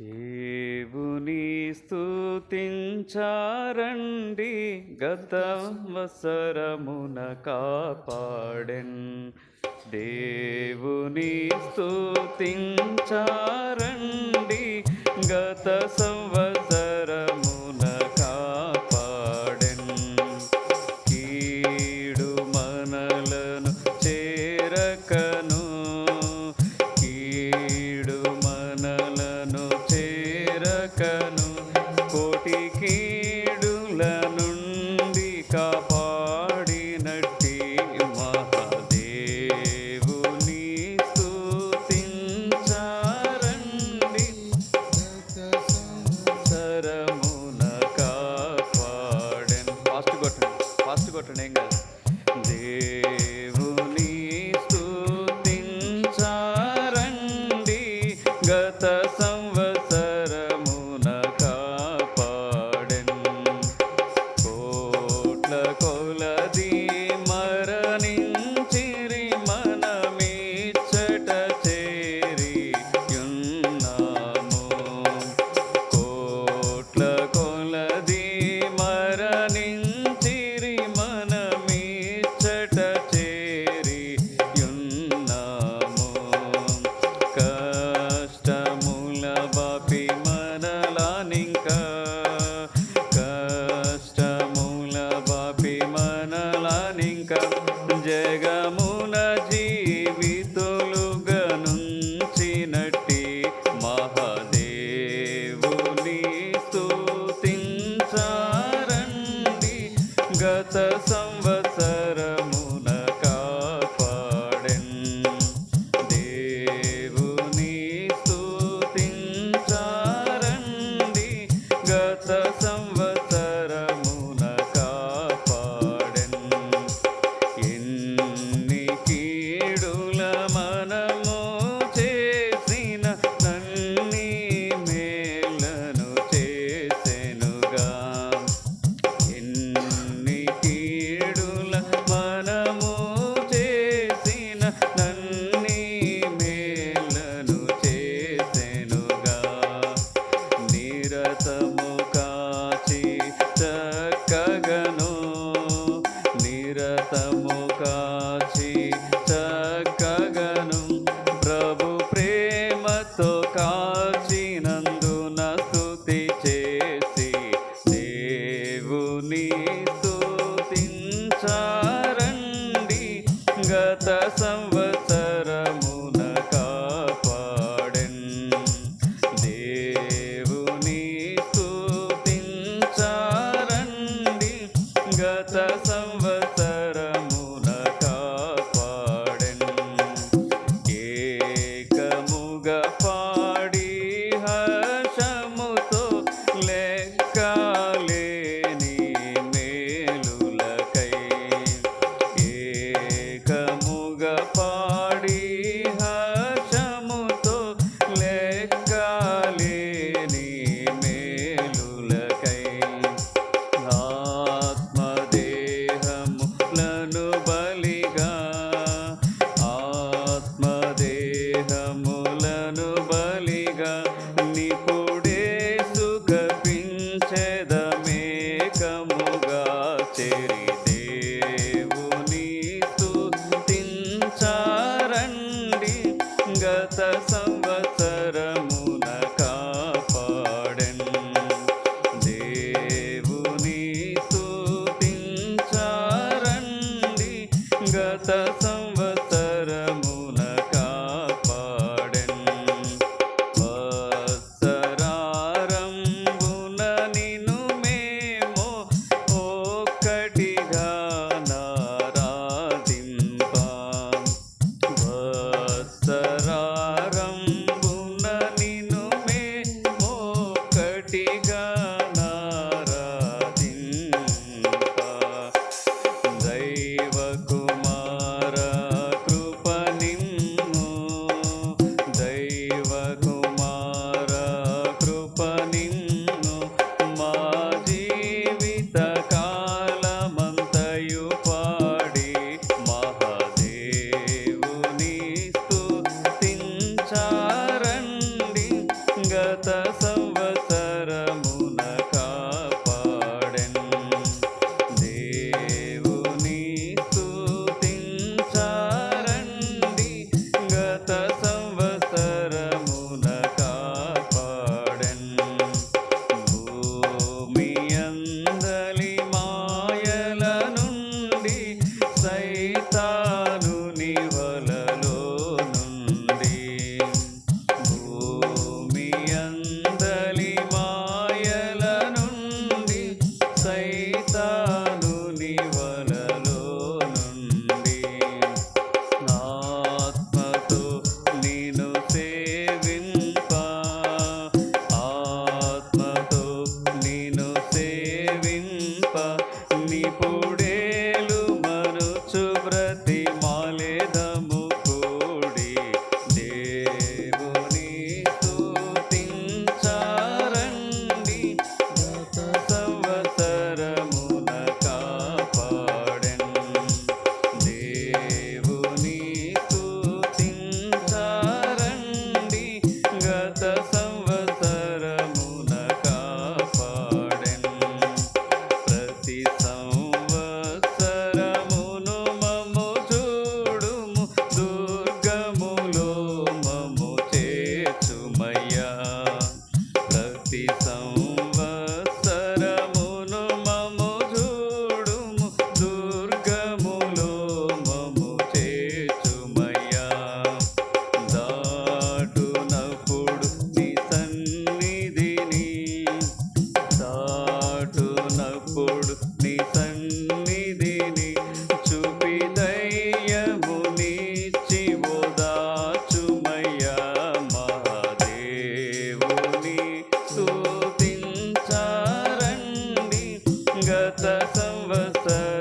దేవుని స్థుతించారండి గత వసరమున కాపాడెన్. దేవుని స్థుతించారండి గత సంవత్సర కీడుల నుండి కాపాడినట్టి మహాదేవుని స్థుతించారండి సరమున కాపాడెన్. ఫాస్ట్ కొట్టండి ఫాస్ట్ కొట్టండి ఏం కాదు. దే దేవుని స్తుతించారండి గత సంవత్సరమున కాపాడెన్. దేవుని స్తుతించారండి గత సంవత్సరము शतसंवत्सरम् The. season. संवत्सर